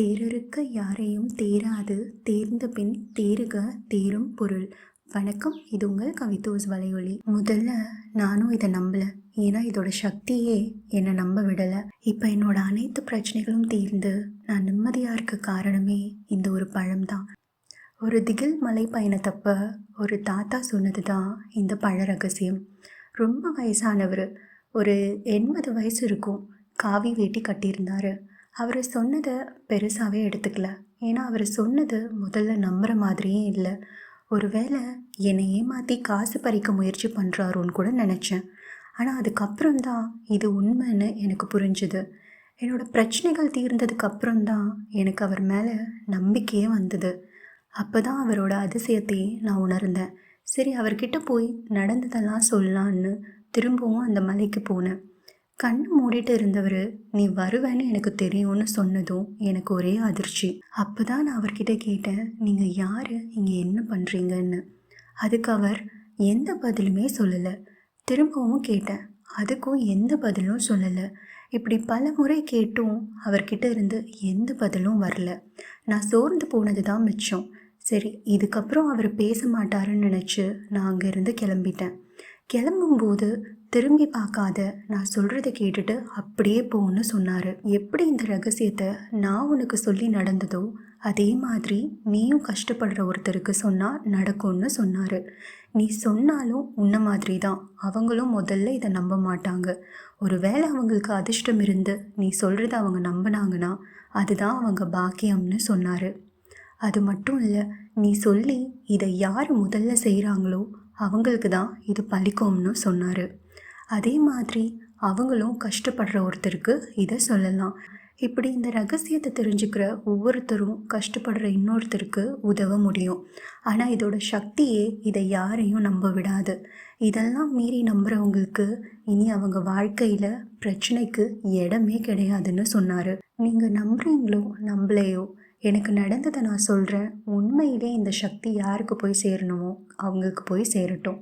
தேரருக்க யாரையும் தேராது தேர்ந்த பின் தேறுக தேரும் பொருள். வணக்கம் இது உங்கள் கவிதோஸ் வலையொலி. முதல்ல நானும் இதை நம்பல. ஏன்னா இதோட சக்தியே என்னை நம்ப விடலை. இப்போ என்னோட அனைத்து பிரச்சனைகளும் தீர்ந்து நான் நிம்மதியாக இருக்க காரணமே இந்த ஒரு பழம்தான். ஒரு திகில் மலை பயணத்தப்ப ஒரு தாத்தா சொன்னது தான் இந்த பழ ரகசியம். ரொம்ப வயசானவர். ஒரு எண்பது வயசு இருக்கும். காவி வேட்டி கட்டியிருந்தாரு. அவர் சொன்னதை பெருசாகவே எடுத்துக்கல. ஏன்னா அவர் சொன்னது முதல்ல நம்புகிற மாதிரியே இல்லை. ஒருவேளை என்னை ஏமாற்றி காசு பறிக்க முயற்சி பண்ணுறாரோன்னு கூட நினச்சேன். ஆனால் அதுக்கப்புறம் தான் இது உண்மைன்னு எனக்கு புரிஞ்சுது. என்னோடய பிரச்சனைகள் தீர்ந்ததுக்கு தான் எனக்கு அவர் மேலே நம்பிக்கையே வந்தது. அப்போ தான் அவரோட அதிசயத்தை நான் உணர்ந்தேன். சரி அவர்கிட்ட போய் நடந்ததெல்லாம் சொல்லலான்னு திரும்பவும் அந்த மலைக்கு போனேன். கண் மூடிட்டு இருந்தவர் நீ வருவேன்னு எனக்கு தெரியும்னு சொன்னதும் எனக்கு ஒரே அதிர்ச்சி. அப்போ தான் நான் அவர்கிட்ட கேட்டேன் நீங்கள் யார்? இங்கே என்ன பண்ணுறீங்கன்னு அதுக்கு அவர் எந்த பதிலுமே சொல்லலை. திரும்பவும் கேட்டேன் அதுக்கும் எந்த பதிலும் சொல்லலை. இப்படி பல முறை கேட்டும் அவர்கிட்ட இருந்து எந்த பதிலும் வரல. நான் சோர்ந்து போனது தான் மிச்சம். சரி இதுக்கப்புறம் அவர் பேச மாட்டாருன்னு நினச்சி நான் அங்கேருந்து கிளம்பிட்டேன். கிளம்பும்போது திரும்பி பார்க்காத நான் சொல்கிறத கேட்டுட்டு அப்படியே போன்னு சொன்னார். எப்படி இந்த ரகசியத்தை நான் உனக்கு சொல்லி நடந்ததோ அதே மாதிரி நீயும் கஷ்டப்படுற ஒருத்தருக்கு சொன்னால் நடக்கும்னு சொன்னார். நீ சொன்னாலும் உன்ன மாதிரி தான் அவங்களும் முதல்ல இதை நம்ப மாட்டாங்க. ஒருவேளை அவங்களுக்கு அதிர்ஷ்டம் இருந்து நீ சொல்கிறத அவங்க நம்பினாங்கன்னா அதுதான் அவங்க பாக்கியம்னு சொன்னார். அது மட்டும் இல்லை நீ சொல்லி இதை யார் முதல்ல செய்கிறாங்களோ அவங்களுக்கு தான் இது பலிக்கும்னு சொன்னார். அதே மாதிரி அவங்களும் கஷ்டப்படுற ஒருத்தருக்கு இதை சொல்லலாம். இப்படி இந்த ரகசியத்தை தெரிஞ்சுக்கிற ஒவ்வொருத்தரும் கஷ்டப்படுற இன்னொருத்தருக்கு உதவ முடியும். ஆனால் இதோட சக்தியே இதை யாரையும் நம்ப விடாது. இதெல்லாம் மீறி நம்புகிறவங்களுக்கு இனி அவங்க வாழ்க்கையில் பிரச்சனைக்கு இடமே கிடையாதுன்னு சொன்னார். நீங்கள் நம்புறீங்களோ நம்பலையோ எனக்கு நடந்ததை நான் சொல்கிறேன் உண்மையிலே இந்த சக்தி யாருக்கு போய் சேரணுமோ அவங்களுக்கு போய் சேரட்டும்.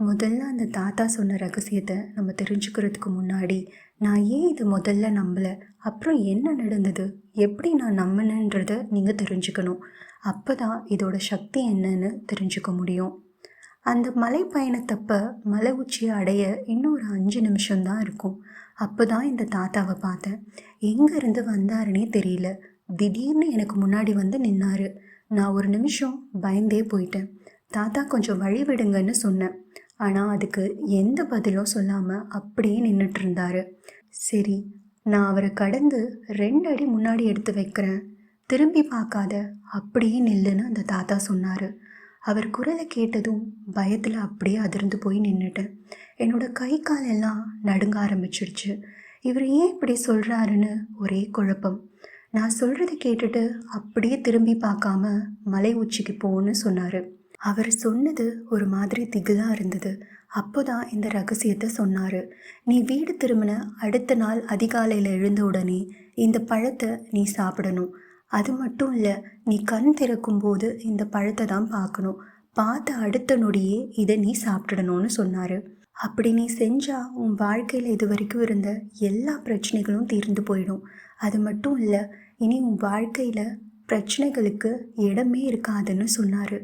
முதல்ல அந்த தாத்தா சொன்ன ரகசியத்தை நம்ம தெரிஞ்சுக்கிறதுக்கு முன்னாடி நான் ஏன் இது முதல்ல நம்பலை? அப்புறம் என்ன நடந்தது? எப்படி நான் நம்பினன்றத நீங்கள் தெரிஞ்சுக்கணும். அப்போ தான் இதோட சக்தி என்னன்னு தெரிஞ்சுக்க முடியும். அந்த மலை பயணத்தப்ப மலை உச்சியை அடைய இன்னும் ஒரு அஞ்சு நிமிஷம்தான் இருக்கும். அப்போ தான் இந்த தாத்தாவை பார்த்தேன். எங்கேருந்து வந்தாருன்னே தெரியல. திடீர்னு எனக்கு முன்னாடி வந்து நின்னாரு. நான் ஒரு நிமிஷம் பயந்தே போயிட்டேன். தாத்தா கொஞ்சம் வழி விடுங்கன்னு சொன்னேன். ஆனால் அதுக்கு எந்த பதிலும் சொல்லாமல் அப்படியே நின்றுட்டு இருந்தார் சரி நான் அவரை கடந்து ரெண்டு அடி முன்னாடி எடுத்து வைக்கிறேன். திரும்பி பார்க்காத அப்படியே நில்லுன்னு அந்த தாத்தா சொன்னார். அவர் குரலை கேட்டதும் பயத்தில் அப்படியே அதிர்ந்து போய் நின்றுட்டேன் என்னோடய கை கால் எல்லாம் நடுங்க ஆரம்பிச்சிடுச்சு இவர் ஏன் இப்படி சொல்கிறாருன்னு ஒரே குழப்பம். நான் சொல்கிறத கேட்டுட்டு அப்படியே திரும்பி பார்க்காம மலை உச்சிக்கு போன்னு சொன்னார். அவர் சொன்னது ஒரு மாதிரி திகிலாக இருந்தது. அப்போதான் இந்த ரகசியத்தை சொன்னார். நீ வீடு திரும்பின அடுத்த நாள் அதிகாலையில் எழுந்த உடனே இந்த பழத்தை நீ சாப்பிடணும். அது மட்டும் இல்லை நீ கண் திறக்கும்போது இந்த பழத்தை தான் பார்க்கணும். பார்த்த அடுத்த நொடியே இதை நீ சாப்பிடணும்னு சொன்னார். அப்படி நீ செஞ்சால் உன் வாழ்க்கையில் இது வரைக்கும் இருந்த எல்லா பிரச்சனைகளும் தீர்ந்து போயிடும். அது மட்டும் இல்லை இனி உன் வாழ்க்கையில் பிரச்சனைகளுக்கு இடமே இருக்காதுன்னு சொன்னார்.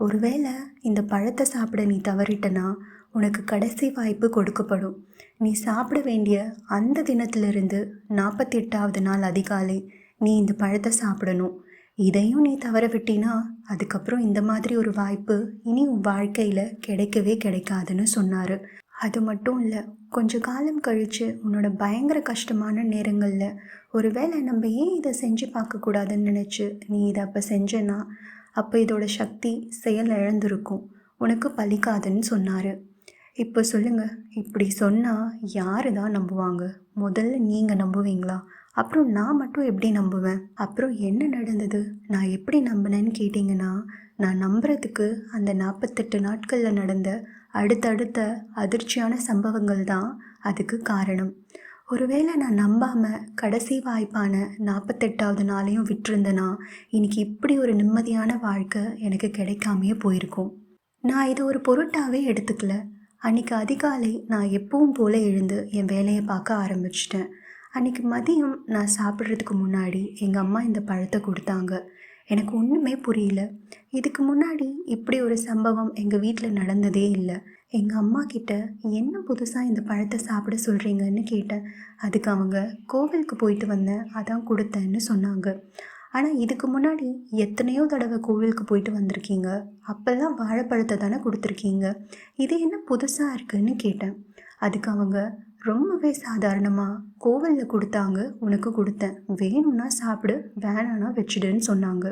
ஒருவேளை இந்த பழத்தை சாப்பிட நீ தவறிட்டனா உனக்கு கடைசி வாய்ப்பு கொடுக்கப்படும். நீ சாப்பிட வேண்டிய அந்த தினத்திலிருந்து நாற்பத்தி எட்டாவது நாள் அதிகாலை நீ இந்த பழத்தை சாப்பிடணும். இதையும் நீ தவற விட்டினா அதுக்கப்புறம் இந்த மாதிரி ஒரு வாய்ப்பு இனி உன் வாழ்க்கையில் கிடைக்கவே கிடைக்காதுன்னு சொன்னார். அது மட்டும் இல்லை கொஞ்ச காலம் கழித்து உன்னோட பயங்கர கஷ்டமான நேரங்களில் ஒருவேளை நம்ம ஏன் இதை செஞ்சு பார்க்கக்கூடாதுன்னு நினச்சி நீ இதை அப்போ செஞ்சனா அப்போ இதோட சக்தி செயல் இழந்திருக்கும். உனக்கு பலிக்காதுன்னு சொன்னார். இப்போ சொல்லுங்கள் இப்படி சொன்னால் யார் தான் நம்புவாங்க? முதல்ல நீங்கள் நம்புவீங்களா? அப்புறம் நான் மட்டும் எப்படி நம்புவேன்? அப்புறம் என்ன நடந்தது? நான் எப்படி நம்பினேன்னு கேட்டிங்கன்னா நான் நம்புறதுக்கு அந்த நாற்பத்தெட்டு நாட்களில் நடந்த அடுத்தடுத்த அதிர்ச்சியான சம்பவங்கள் தான் அதுக்கு காரணம். ஒருவேளை நான் நம்பாமல் கடைசி வாய்ப்பான நாற்பத்தெட்டாவது நாளையும் விட்டுருந்தேனா இன்னைக்கு இப்படி ஒரு நிம்மதியான வாழ்க்கை எனக்கு கிடைக்காமையே போயிருக்கும். நான் இதை ஒரு பொருட்டாகவே எடுத்துக்கல. அன்றைக்கி அதிகாலை நான் எப்பவும் போல் எழுந்து என் வேலையை பார்க்க ஆரம்பிச்சிட்டேன். அன்றைக்கி மதியம் நான் சாப்பிட்றதுக்கு முன்னாடி எங்கள் அம்மா இந்த பழத்தை கொடுத்தாங்க. எனக்கு ஒன்றுமே புரியல. இதுக்கு முன்னாடி இப்படி ஒரு சம்பவம் எங்கள் வீட்டில் நடந்ததே இல்லை. எங்கள் அம்மா கிட்ட என்ன புதுசாக இந்த பழத்தை சாப்பிட சொல்கிறீங்கன்னு கேட்டேன். அதுக்கு அவங்க கோவிலுக்கு போயிட்டு வந்தேன். அதான் கொடுத்தேன்னு சொன்னாங்க. ஆனால் இதுக்கு முன்னாடி எத்தனையோ தடவை கோவிலுக்கு போயிட்டு வந்திருக்கீங்க. அப்போல்லாம் வாழைப்பழத்தை தானே கொடுத்துருக்கீங்க. இது என்ன புதுசாக இருக்குன்னு கேட்டேன். அதுக்கு அவங்க ரொம்பவே சாதாரணமாக கோவிலில் கொடுத்தாங்க உனக்கு கொடுத்தேன். வேணும்னா சாப்பிடு வேணான்னா வச்சுடுன்னு சொன்னாங்க.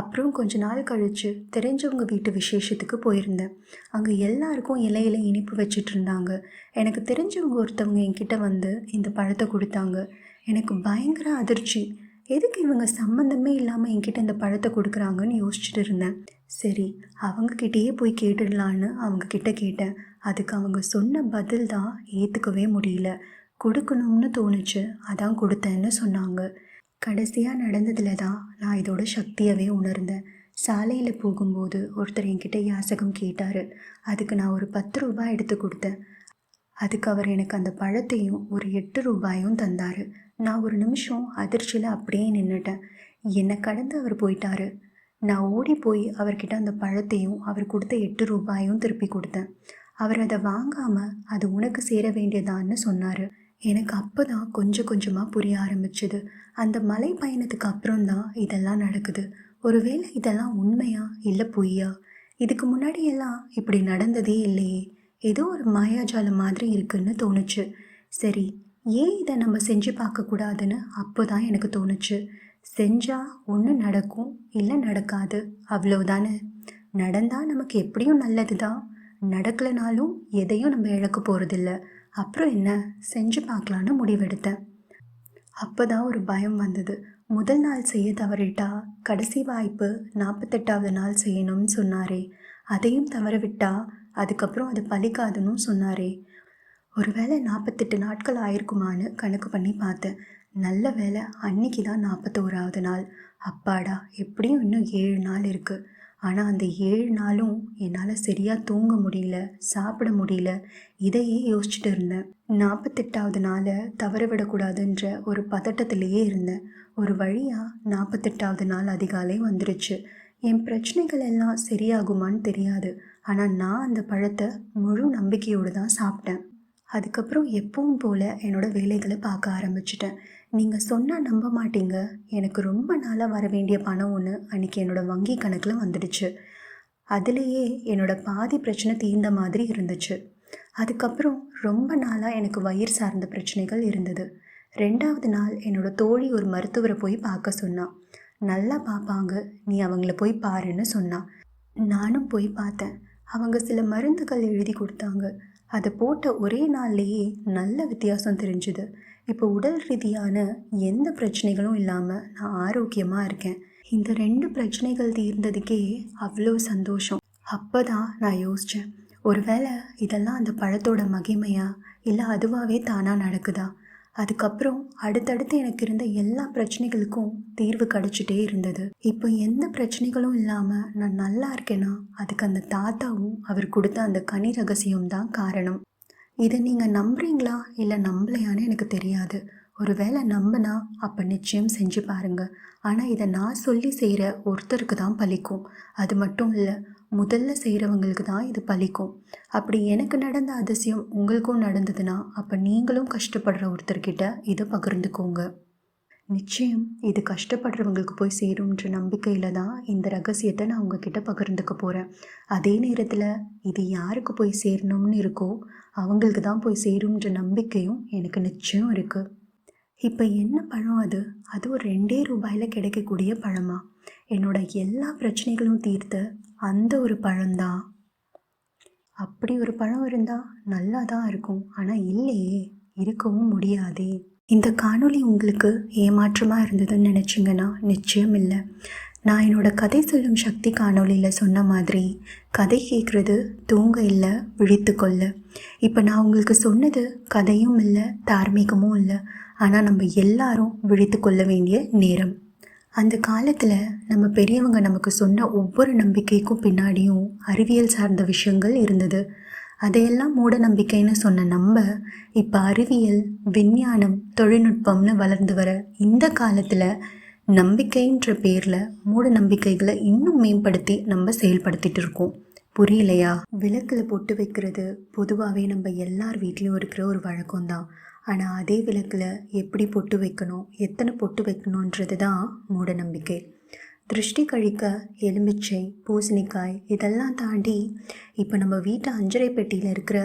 அப்புறம் கொஞ்ச நாள் கழித்து தெரிஞ்சவங்க வீட்டு விசேஷத்துக்கு போயிருந்தேன். அங்கே எல்லாருக்கும் இலையில இனிப்பு வச்சுட்டு இருந்தாங்க. எனக்கு தெரிஞ்சவங்க ஒருத்தவங்க என்கிட்ட வந்து இந்த பழத்தை கொடுத்தாங்க. எனக்கு பயங்கர அதிர்ச்சி. எதுக்கு இவங்க சம்மந்தமே இல்லாமல் என்கிட்ட இந்த பழத்தை கொடுக்குறாங்கன்னு யோசிச்சுட்டு இருந்தேன். சரி அவங்கக்கிட்டேயே போய் கேட்டுடலான்னு அவங்கக்கிட்ட கேட்டேன். அதுக்கு அவங்க சொன்ன பதில் தான் ஏற்றுக்கவே முடியல. கொடுக்கணும்னு தோணுச்சு அதான் கொடுத்தேன்னு சொன்னாங்க. கடைசியாக நடந்ததில் தான் நான் இதோட சக்தியவே உணர்ந்தேன். சாலையில் போகும்போது ஒருத்தர் என்கிட்ட யாசகம் கேட்டார். அதுக்கு நான் ஒரு பத்து ரூபாய் எடுத்து கொடுத்தேன். அதுக்கு அவர் எனக்கு அந்த பழத்தையும் ஒரு எட்டு ரூபாயும் தந்தார். நான் ஒரு நிமிஷம் அதிர்ச்சியில் அப்படியே நின்றுட்டேன் என்னை கடந்து அவர் போயிட்டாரு. நான் ஓடி போய் அவர்கிட்ட அந்த பழத்தையும் அவர் கொடுத்த எட்டு ரூபாயும் திருப்பி கொடுத்தேன். அவர் அதை வாங்காமல் அது உனக்கு சேர வேண்டியதான்னு சொன்னார். எனக்கு அப்போ தான் கொஞ்சம் கொஞ்சமாக புரிய ஆரம்பிச்சது. அந்த மலை பயணத்துக்கு அப்புறம் தான் இதெல்லாம் நடக்குது. ஒருவேளை இதெல்லாம் உண்மையா இல்லை பொய்யா? இதுக்கு முன்னாடி எல்லாம் இப்படி நடந்ததே இல்லையே. ஏதோ ஒரு மாயாஜாலம் மாதிரி இருக்குன்னு தோணுச்சு. சரி ஏன் இதை நம்ம செஞ்சு பார்க்கக்கூடாதுன்னு அப்போ தான் எனக்கு தோணுச்சு. செஞ்சால் ஒன்று நடக்கும் இல்லை நடக்காது அவ்வளோதானே நடந்தால் நமக்கு எப்படியும் நல்லது தான் நடக்கலைனாலும் எதையும் நம்ம இழக்க போகிறதில்ல அப்புறம் என்ன? செஞ்சு பார்க்கலான்னு முடிவெடுத்தேன். அப்போ தான் ஒரு பயம் வந்தது. முதல் நாள் செய்ய தவறிட்டா கடைசி வாய்ப்பு நாற்பத்தெட்டாவது நாள் செய்யணும்னு சொன்னாரே. அதையும் தவற அதுக்கப்புறம் அது பழிக்காதுன்னு சொன்னாரே. ஒருவேளை நாற்பத்தெட்டு நாட்கள் ஆயிருக்குமான்னு கணக்கு பண்ணி பார்த்தேன். நல்ல வேலை அன்னைக்கு தான் நாற்பத்தோராவது நாள். அப்பாடா எப்படியும் இன்னும் ஏழு நாள் இருக்குது ஆனால் அந்த ஏழு நாளும் என்னால் சரியாக தூங்க முடியல சாப்பிட முடியல. இதையே யோசிச்சுட்டு இருந்தேன். நாற்பத்தெட்டாவது நாளை தவற விடக்கூடாதுன்ற ஒரு பதட்டத்திலேயே இருந்தேன். ஒரு வழியாக நாற்பத்தெட்டாவது நாள் அதிகாலை வந்துருச்சு. என் பிரச்சனைகள் எல்லாம் சரியாகுமான்னு தெரியாது. ஆனால் நான் அந்த பழத்தை முழு நம்பிக்கையோடு தான் சாப்பிட்டேன். அதுக்கப்புறம் எப்பவும் போல் என்னோடய வேலைகளை பார்க்க ஆரம்பிச்சிட்டேன். நீங்கள் சொன்னால் நம்ப மாட்டீங்க. எனக்கு ரொம்ப நாளாக வர வேண்டிய பணம் ஒன்று அன்றைக்கி என்னோடய வங்கி கணக்கில் வந்துடுச்சு. அதுலேயே என்னோடய பாதி பிரச்சனை தீர்ந்த மாதிரி இருந்துச்சு. அதுக்கப்புறம் ரொம்ப நாளாக எனக்கு வயிறு சார்ந்த பிரச்சனைகள் இருந்தது. ரெண்டாவது நாள் என்னோடய தோழி ஒரு மருத்துவரை போய் பார்க்க சொன்னான் நல்லா பார்ப்பாங்க. நீ அவங்கள போய் பாருன்னு சொன்னான் நானும் போய் பார்த்தேன். அவங்க சில மருந்துகள் எழுதி கொடுத்தாங்க. அதை போட்ட ஒரே நாள்லேயே நல்ல வித்தியாசம் தெரிஞ்சுது. இப்போ உடல் ரீதியான எந்த பிரச்சனைகளும் இல்லாமல் நான் ஆரோக்கியமாக இருக்கேன். இந்த ரெண்டு பிரச்சனைகள் தீர்ந்ததுக்கே அவ்வளோ சந்தோஷம். அப்போ தான் நான் யோசித்தேன் ஒருவேளை இதெல்லாம் அந்த பழத்தோட மகிமையா? இல்லை அதுவாகவே தானாக நடக்குதா? அதுக்கப்புறம் அடுத்தடுத்து எனக்கு இருந்த எல்லா பிரச்சனைகளுக்கும் தீர்வு கிடச்சிட்டே இருந்தது. இப்போ எந்த பிரச்சனைகளும் இல்லாமல் நான் நல்லா இருக்கேன்னா அதுக்கு அந்த தாத்தாவும் அவர் கொடுத்த அந்த கனி ரகசியம் தான் காரணம். இதை நீங்கள் நம்புறீங்களா? இல்லை நம்பலையான்னு எனக்கு தெரியாது. ஒரு வேளை நம்பினா அப்போ நிச்சயம் செஞ்சு பாருங்கள் ஆனால் இதை நான் சொல்லி செய்கிற ஒருத்தருக்கு தான் பலிக்கும் அது மட்டும் இல்லை முதல்ல செய்கிறவங்களுக்கு தான் இது பலிக்கும் அப்படி எனக்கு நடந்த அதிசயம் உங்களுக்கும் நடந்ததுன்னா அப்போ நீங்களும் கஷ்டப்படுற ஒருத்தர்கிட்ட இதை பகிர்ந்துக்கோங்க. நிச்சயம் இது கஷ்டப்படுறவங்களுக்கு போய் சேரும்ன்ற நம்பிக்கையில் தான் இந்த ரகசியத்தை நான் உங்ககிட்ட பகிர்ந்துக்க போகிறேன் அதே நேரத்தில் இது யாருக்கு போய் சேரணும்னு இருக்கோ அவங்களுக்கு தான் போய் சேரும்ன்ற நம்பிக்கையும் எனக்கு நிச்சயம் இருக்குது இப்போ என்ன பழம் அது? அது ஒரு ரெண்டே ரூபாயில் கிடைக்கக்கூடிய பழமா? என்னோட எல்லா பிரச்சனைகளும் தீர்த்த அந்த ஒரு பழம்தான் அப்படி ஒரு பழம் இருந்தால் நல்லா தான் இருக்கும். ஆனால் இல்லையே இருக்கவும் முடியாதே. இந்த காணொளி உங்களுக்கு ஏமாற்றமாக இருந்ததுன்னு நினச்சிங்கன்னா நிச்சயம் இல்லை நான் என்னோடய கதை சொல்லும் சக்தி காணொளியில் சொன்ன மாதிரி கதை கேட்குறது தூங்க இல்லை விழித்துக்கொள்ள இப்போ நான் உங்களுக்கு சொன்னது கதையும் இல்லை தார்மீகமும் இல்லை. ஆனால் நம்ம எல்லாரும் விழித்து கொள்ள வேண்டிய நேரம். அந்த காலத்தில் நம்ம பெரியவங்க நமக்கு சொன்ன ஒவ்வொரு நம்பிக்கைக்கும் பின்னாடியும் அறிவியல் சார்ந்த விஷயங்கள் இருந்தது. அதையெல்லாம் மூட நம்பிக்கைன்னு சொன்ன நம்ம இப்போ அறிவியல் விஞ்ஞானம் தொழில்நுட்பம்னு வளர்ந்து வர இந்த காலத்தில் நம்பிக்கைன்ற பேரில் மூட நம்பிக்கைகளை இன்னும் மேம்படுத்தி நம்ம செயல்படுத்திட்டு இருக்கோம். புரியலையா? விளக்கில் பொட்டு வைக்கிறது பொதுவாகவே நம்ம எல்லார் வீட்லேயும் இருக்கிற ஒரு வழக்கம் தான் ஆனால் அதே விளக்கில் எப்படி பொட்டு வைக்கணும் எத்தனை பொட்டு வைக்கணுன்றது தான் மூட நம்பிக்கை. திருஷ்டி கழிக்க எலுமிச்சை பூசணிக்காய் இதெல்லாம் தாண்டி இப்போ நம்ம வீட்டு அஞ்சரை பெட்டியில் இருக்கிற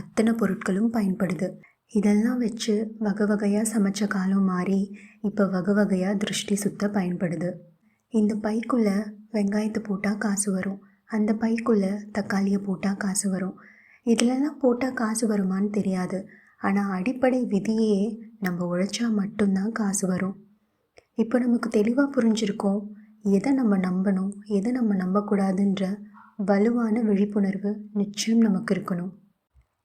அத்தனை பொருட்களும் பயன்படுது. இதெல்லாம் வச்சு வகை வகையாக சமைச்ச காலம் மாறி இப்போ வகை வகையாக திருஷ்டி சுத்த பயன்படுது. இந்த பைக்குள்ளே வெங்காயத்தை போட்டால் காசு வரும் அந்த பைக்குள்ளே தக்காளியை போட்டால் காசு வரும். இதிலெல்லாம் போட்டால் காசு வருமான்னு தெரியாது. ஆனால் அடிப்படை விதியே நம்ம உழைச்சா மட்டும்தான் காசு வரும். இப்போ நமக்கு தெளிவாக புரிஞ்சிருக்கோம் எதை நம்ம நம்பணும் எதை நம்ம நம்பக்கூடாதுன்ற வலுவான விழிப்புணர்வு நிச்சயம் நமக்கு இருக்கணும்.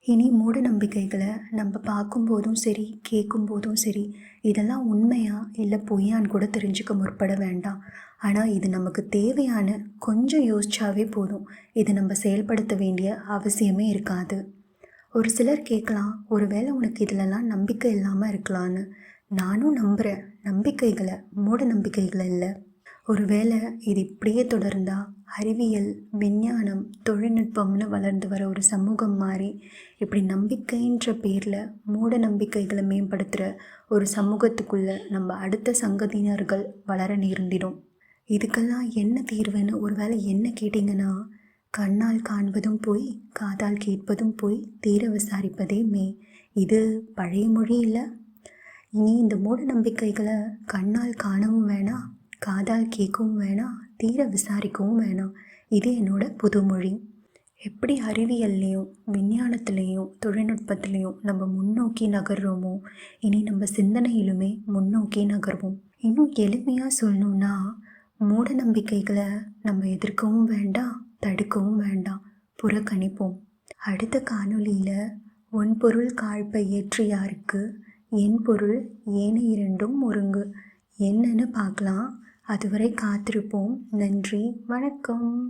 இனி மூட நம்பிக்கைகளை நம்ம பார்க்கும்போதும் சரி கேட்கும்போதும் சரி இதெல்லாம் உண்மையா இல்லை பொய்யான்னு கூட தெரிஞ்சுக்க முற்பட வேண்டாம். ஆனால் இது நமக்கு தேவையான கொஞ்சம் யோசிச்சாவே போதும். இதை நம்ம செயல்படுத்த வேண்டிய அவசியமே இருக்காது. ஒரு சிலர் கேட்கலாம் ஒருவேளை உனக்கு இதிலெல்லாம் நம்பிக்கை இல்லாமல் இருக்கலான்னு. நானும் நம்புகிறேன் நம்பிக்கைகளை மூட நம்பிக்கைகளை இல்லை. ஒருவேளை இது இப்படியே தொடர்ந்தா அறிவியல் விஞ்ஞானம் தொழில்நுட்பம்னு வளர்ந்து வர ஒரு சமூகம் மாறி இப்படி நம்பிக்கைன்ற பேரில் மூட நம்பிக்கைகளை மேம்படுத்துகிற ஒரு சமூகத்துக்குள்ளே நம்ம அடுத்த சங்கதியினர்கள் வளர நேர்ந்திடும். இதுக்கெல்லாம் என்ன தீர்வுன்னு ஒருவேளை என்ன கேட்டிங்கன்னா கண்ணால் காண்பதும் போய் காதால் கேட்பதும் போய் தீர விசாரிப்பதே மே இது பழைய மொழி இல்லை? இனி இந்த மூட நம்பிக்கைகளை கண்ணால் காணவும் வேணாம் காதால் கேட்கவும் வேணாம் தீர விசாரிக்கவும் வேணாம் இது என்னோட புதுமொழி எப்படி அறிவியல்லையும் விஞ்ஞானத்துலேயும் தொழில்நுட்பத்துலேயும் நம்ம முன்னோக்கி நகர்றோமோ இனி நம்ம சிந்தனையிலுமே முன்னோக்கி நகர்வோம். இன்னும் எளிமையாக சொல்லணும்னா மூட நம்பிக்கைகளை நம்ம எதிர்க்கவும் வேண்டாம் தடுக்கவும் வேண்டாம். புறக்கணிப்போம். அடுத்த காணொளியில் ஒன் பொருள் காழ்ப்பை ஏற்றியாருக்கு என் பொருள் ஏன இரண்டும் ஒருங்கு. என்னன்னு பார்க்கலாம். அதுவரை காத்திருப்போம். நன்றி. வணக்கம்.